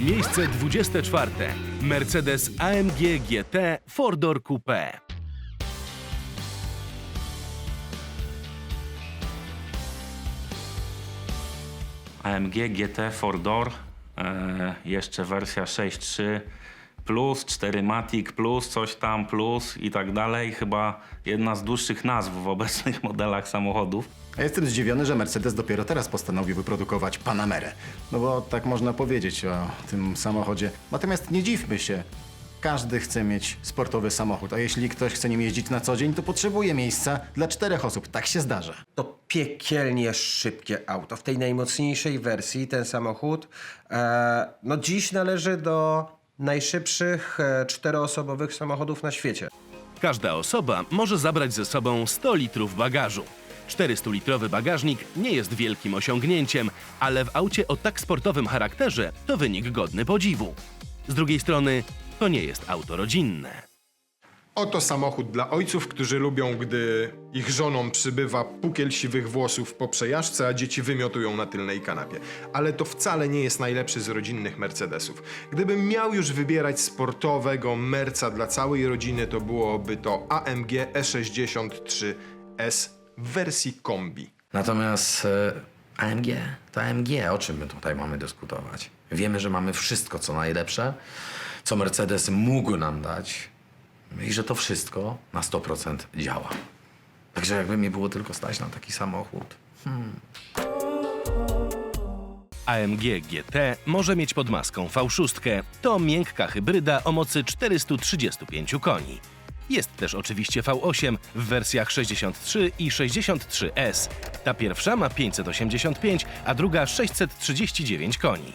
Miejsce 24. Mercedes AMG GT Four Door Coupe. AMG GT 4Door, e, jeszcze wersja 6.3 plus, 4 Matic plus, coś tam plus i tak dalej. Chyba jedna z dłuższych nazw w obecnych modelach samochodów. A jestem zdziwiony, że Mercedes dopiero teraz postanowił wyprodukować Panamerę. No bo tak można powiedzieć o tym samochodzie. Natomiast nie dziwmy się. Każdy chce mieć sportowy samochód, a jeśli ktoś chce nim jeździć na co dzień, to potrzebuje miejsca dla czterech osób. Tak się zdarza. To piekielnie szybkie auto. W tej najmocniejszej wersji ten samochód e, no dziś należy do najszybszych e, czteroosobowych samochodów na świecie. Każda osoba może zabrać ze sobą 100 litrów bagażu. 400-litrowy bagażnik nie jest wielkim osiągnięciem, ale w aucie o tak sportowym charakterze to wynik godny podziwu. Z drugiej strony, to nie jest auto rodzinne. Oto samochód dla ojców, którzy lubią, gdy ich żonom przybywa pukiel siwych włosów po przejażdżce, a dzieci wymiotują na tylnej kanapie. Ale to wcale nie jest najlepszy z rodzinnych Mercedesów. Gdybym miał już wybierać sportowego Merca dla całej rodziny, to byłoby to AMG E63S w wersji kombi. Natomiast e, AMG to AMG, o czym my tutaj mamy dyskutować? Wiemy, że mamy wszystko, co najlepsze, co Mercedes mógł nam dać i że to wszystko na 100% działa. Także jakby mi było tylko stać na taki samochód. AMG GT może mieć pod maską V6. To miękka hybryda o mocy 435 koni. Jest też oczywiście V8 w wersjach 63 i 63S. Ta pierwsza ma 585, a druga 639 koni.